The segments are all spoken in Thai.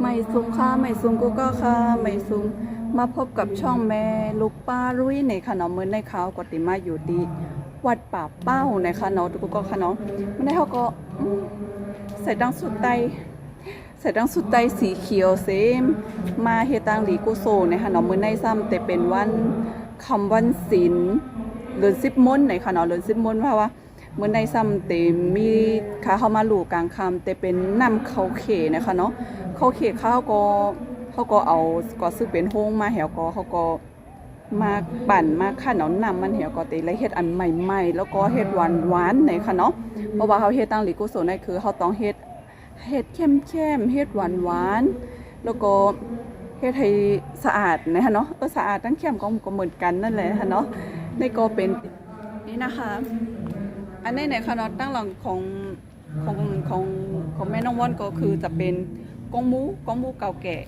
ไม่ซุงค่ะไม่ซุงกูก็ค่ะไม่ซุงมาพบกับช่องแม่ลูกป้ารุ้ยในค่ะเนาะมื้อในเขาวกติมาอยู่ดีวัดป่าเป้าในคะเนาะทุกก็คะเนาะมื้อในเขาก็ใส่ดังสุดไตใส่ดังสุดไตสีเขียวเซม มาเฮตังหลีกุโซในค่ะเนาะมื้อในซ้ำแต่เป็นวันคำวันศีลเดือน10มนในคะเนาะเดือน10มนเพราะว่า เมื่อในซ้ำเต็มมีขาเข้ามาหลูกลางคำแต่เป็นน้ำเขาเขนะคะเนาะเขาเขข้าวก็เขาก็เอาก็ซื้อเป็นโฮงมาแหวก็เขาก็มาปั่นมาขั้นเอาน้ำมันแหวก็เตเลยเฮ็ดอันใหม่ๆ แล้วก็เฮ็ดหวานๆในค่ะเนาะเพราะว่าเขาเฮ็ดตั้งหลีกุศลนี่คือเขาต้องเฮ็ดเฮ็ดเข้มๆเฮ็ดหวานๆแล้วก็เฮ็ดให้สะอาดนะคะเนาะเออสะอาดทั้งเข้มก็ก็เหมือนกันนั่นแหละค่ะเนาะนี่ก็เป็นนี่นะคะ อันนี้ในคณะตั้งหลังของของของของแม่น้องว่อนก็คือจะเป็นกงมูกงมูเก่าแก่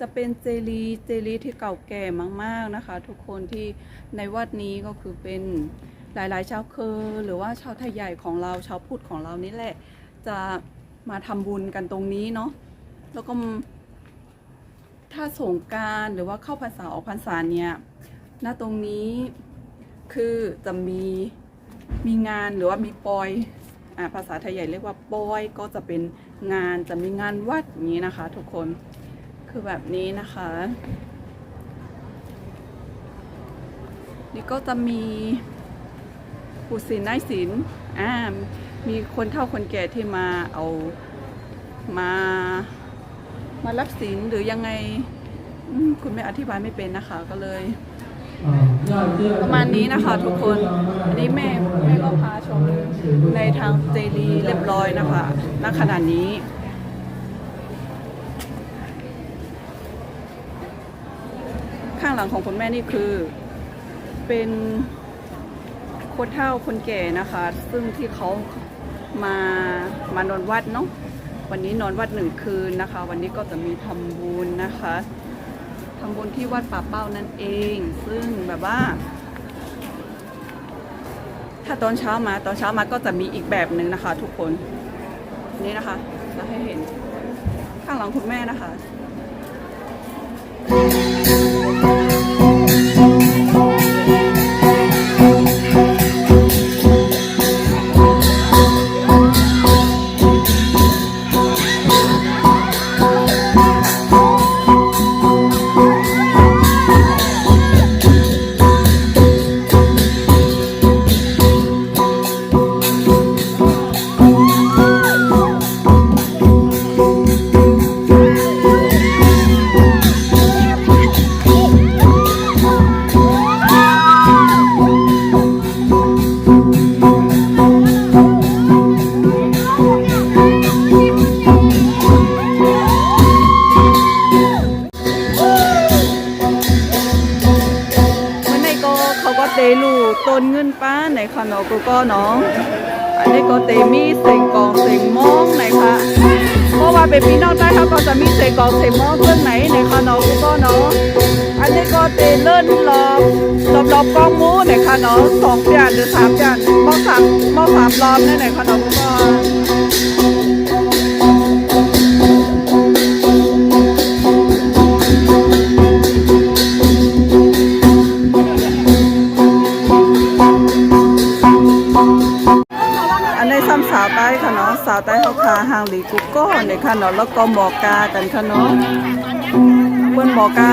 จะเป็นเจลีเจลีที่เก่าแก่มาก ๆนะคะ ทุกคนที่ในวัดนี้ก็คือเป็นหลายๆชาวเคอหรือว่าชาวไทยใหญ่ของเราชาวพุทธของเรานี่แหละ จะมาทำบุญกันตรงนี้เนาะแล้วก็ถ้าสงการหรือว่าเข้าพรรษาออกพรรษาเนี่ยณตรงนี้คือจะมี มีงานหรือว่ามีปอยอ่าภาษาไทยใหญ่เรียกว่าปอยก็จะเป็นงานจะมีงานวัดอย่างนี้นะคะ ทุกคนคือแบบนี้นะคะ นี่ก็จะมีผู้ศิลนายศิลป์อ่ามีคนเฒ่าคนแก่ที่มาเอามามารับศีลหรือยังไงคุณไม่อธิบายไม่เป็นนะคะก็เลย ประมาณนี้นะคะทุกคน อันนี้แม่แม่ก็พาชมในทางเจดีเรียบร้อยนะคะณขณะนี้ข้างหลังของคุณแม่นี่คือเป็นคนเฒ่าคนแก่นะคะ ซึ่งที่เขามามานอนวัดเนาะวันนี้นอนวัดหนึ่งคืนนะคะ วันนี้ก็จะมีทำบุญนะคะ ทำบุญที่วัดป่าเป้านั่นเอง ซึ่งแบบว่า ถ้าตอนเช้ามาตอนเช้ามาก็จะมีอีกแบบหนึ่งนะคะ ทุกคนนี่นะคะจะให้เห็นข้างหลังคุณแม่นะคะ คะเนาะกูก็เนาะอันนี้ก็เตมีเสียงกองเสียงมองไหนคะเพราะว่าเป็นพี่น้องใต้เขาก็จะมีเสียงกองเสียงมองเครื่องไหนในคะเนาะกูก็เนาะอันนี้ก็เตเลื่อนรอบรอบรอบกองมูไหนคะเนาะสองจานหรือสามจานมอสามมอสามรอบนั่นไหนคะเนาะกูก็าะสาวใต้เขาคาหางหลีกุกก้อนเนี่ยค่ะเนาะแล้วก็หมอกากันค่ะเนาะเปิ้นหมอกา